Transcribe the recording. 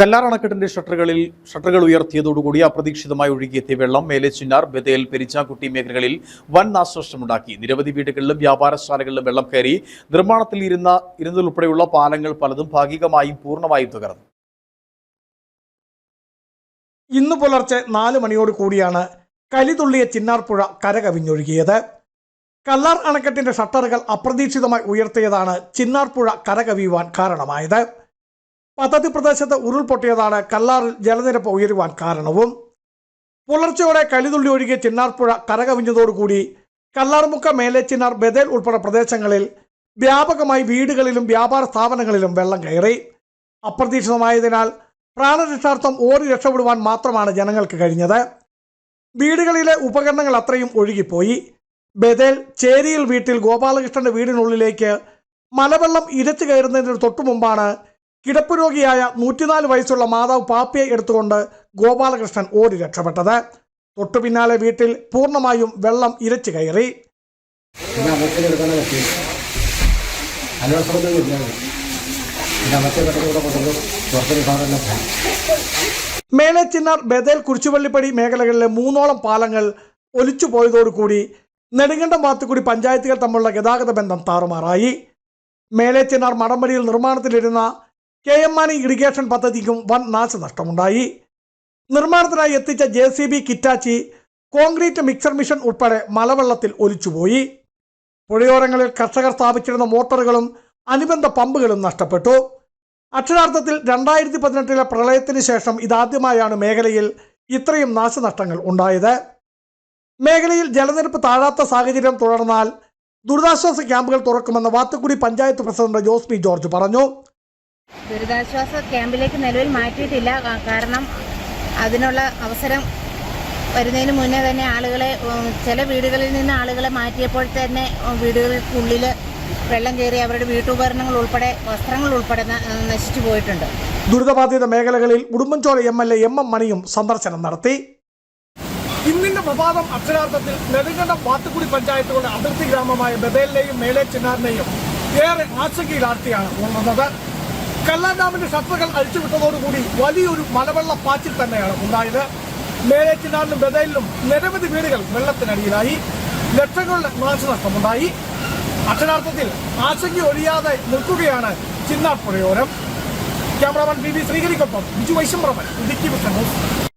കല്ലാർ അണക്കെട്ടിന്റെ ഷട്ടറുകളിൽ ഷട്ടറുകൾ ഉയർത്തിയതോടുകൂടി അപ്രതീക്ഷിതമായി ഒഴുകിയെത്തിയ വെള്ളം മേലെ ചിന്നാർ ബദേൽ പെരിച്ചാക്കുട്ടി മേഖലകളിൽ വൻ നാശനഷ്ടമുണ്ടാക്കി. നിരവധി വീടുകളിലും വ്യാപാരശാലകളിലും വെള്ളം കയറി നിർമ്മാണത്തിൽ ഇരുന്ന ഇരുന്നതുൾപ്പെടെയുള്ള പാലങ്ങൾ പലതും ഭാഗികമായും പൂർണമായും തകർന്നു. ഇന്ന് പുലർച്ചെ നാല് മണിയോട് കൂടിയാണ് കലിതുള്ളിയ ചിന്നാർപ്പുഴ കരകവിഞ്ഞൊഴുകിയത്. കല്ലാർ അണക്കെട്ടിന്റെ ഷട്ടറുകൾ അപ്രതീക്ഷിതമായി ഉയർത്തിയതാണ് ചിന്നാർപ്പുഴ കരകവിയുവാൻ കാരണമായത്. പദ്ധതി പ്രദേശത്ത് ഉരുൾപൊട്ടിയതാണ് കല്ലാറിൽ ജലനിരപ്പ് ഉയരുവാൻ കാരണവും. പുലർച്ചയോടെ കലിതുള്ളി ഒഴുകിയ ചിന്നാർപ്പുഴ കരകവിഞ്ഞതോടുകൂടി കല്ലാർമുക്ക മേലെ ചിന്നാർ ബദേൽ ഉൾപ്പെടെ പ്രദേശങ്ങളിൽ വ്യാപകമായി വീടുകളിലും വ്യാപാര സ്ഥാപനങ്ങളിലും വെള്ളം കയറി. അപ്രതീക്ഷിതമായതിനാൽ പ്രാണരക്ഷാർത്ഥം ഓടി രക്ഷപ്പെടുവാൻ മാത്രമാണ് ജനങ്ങൾക്ക് കഴിഞ്ഞത്. വീടുകളിലെ ഉപകരണങ്ങൾ അത്രയും ഒഴുകിപ്പോയി. ബദേൽ ചേരിയിൽ വീട്ടിൽ ഗോപാലകൃഷ്ണന്റെ വീടിനുള്ളിലേക്ക് മലവെള്ളം ഇരച്ചു കയറുന്നതിന് തൊട്ടു മുമ്പാണ് കിടപ്പ് രോഗിയായ നൂറ്റിനാല് വയസ്സുള്ള മാതാവ് പാപ്പയെ എടുത്തുകൊണ്ട് ഗോപാലകൃഷ്ണൻ ഓടി രക്ഷപ്പെട്ടത്. തൊട്ടു പിന്നാലെ വീട്ടിൽ പൂർണമായും വെള്ളം ഇരച്ചു കയറി. മേലെ ചിന്നാർ ബദേൽ കുരിശുപള്ളിപ്പടി മേഖലകളിലെ മൂന്നോളം പാലങ്ങൾ ഒലിച്ചു പോയതോടുകൂടി നെടുങ്കണ്ടം ഭാഗത്തുകൂടി പഞ്ചായത്തുകൾ തമ്മിലുള്ള ഗതാഗത ബന്ധം താറുമാറായി. മേലെ ചിന്നാർ മടമ്പടിയിൽ നിർമ്മാണത്തിലിരുന്ന കെ എം മാണി ഇറിഗേഷൻ പദ്ധതിക്കും വൻ നാശനഷ്ടമുണ്ടായി. നിർമ്മാണത്തിനായി എത്തിച്ച J C B Hitachi concrete mixer machine ഉൾപ്പെടെ മലവെള്ളത്തിൽ ഒലിച്ചുപോയി. പുഴയോരങ്ങളിൽ കർഷകർ സ്ഥാപിച്ചിരുന്ന മോട്ടോറുകളും അനുബന്ധ പമ്പുകളും നഷ്ടപ്പെട്ടു. അക്ഷരാർത്ഥത്തിൽ രണ്ടായിരത്തി പതിനെട്ടിലെ പ്രളയത്തിന് ശേഷം ഇതാദ്യമായാണ് മേഖലയിൽ ഇത്രയും നാശനഷ്ടങ്ങൾ ഉണ്ടായത്. മേഖലയിൽ ജലനിരപ്പ് താഴാത്ത സാഹചര്യം തുടർന്നാൽ ദുരിതാശ്വാസ ക്യാമ്പുകൾ തുറക്കുമെന്ന് വാത്തക്കുടി പഞ്ചായത്ത് പ്രസിഡന്റ് ജോസ്മി ജോർജ് പറഞ്ഞു. ദുരിതാശ്വാസ ക്യാമ്പിലേക്ക് നിലവിൽ മാറ്റിയിട്ടില്ല. കാരണം അതിനുള്ള അവസരം വരുന്നതിന് മുന്നേ തന്നെ ആളുകളെ ചില വീടുകളിൽ നിന്ന് ആളുകളെ മാറ്റിയപ്പോൾ തന്നെ വീടുകൾക്കുള്ളിൽ വെള്ളം കയറി അവരുടെ വീട്ടുപകരണങ്ങൾ ഉൾപ്പെടെ വസ്ത്രങ്ങൾ ഉൾപ്പെടെ നശിച്ചു പോയിട്ടുണ്ട്. ദുരിതബാധിത മേഖലകളിൽ Udumbanchola M L A M M മണിയും സന്ദർശനം നടത്തി. ഇന്നിന്റെ പ്രഭാതം അക്ഷരാർത്ഥത്തിൽ നെടുങ്കണ്ടം വാത്തുകുടി പഞ്ചായത്തുകളുടെ അതിർത്തി ഗ്രാമമായ ബദലിനെയും മേലെ ചിന്നാറിനെയും ഏറെ ആശങ്കയിലാർത്തിയാണ് ഉണർന്നത് കല്ലാർ ഡാമിന്റെ ഷട്ടറുകൾ അഴിച്ചുവിട്ടതോടുകൂടി വലിയൊരു മലവെള്ള പാച്ചിൽ തന്നെയാണ് ഉണ്ടായത്. മേലെ ചിന്നാറിനും ബദേലിലും നിരവധി വീടുകൾ വെള്ളത്തിനടിയിലായി. ലക്ഷങ്ങളുടെ നാശനഷ്ടമുണ്ടായി. അക്ഷരാർത്ഥത്തിൽ ആശങ്ക ഒഴിയാതെ നിൽക്കുകയാണ് ചിന്നാർ പുഴയോരം. ക്യാമറാമാൻ ബി വി ശ്രീകരിക്കൊപ്പം ബിജു വൈശംബ്രമൻ ഇടുക്കി വിഷൻ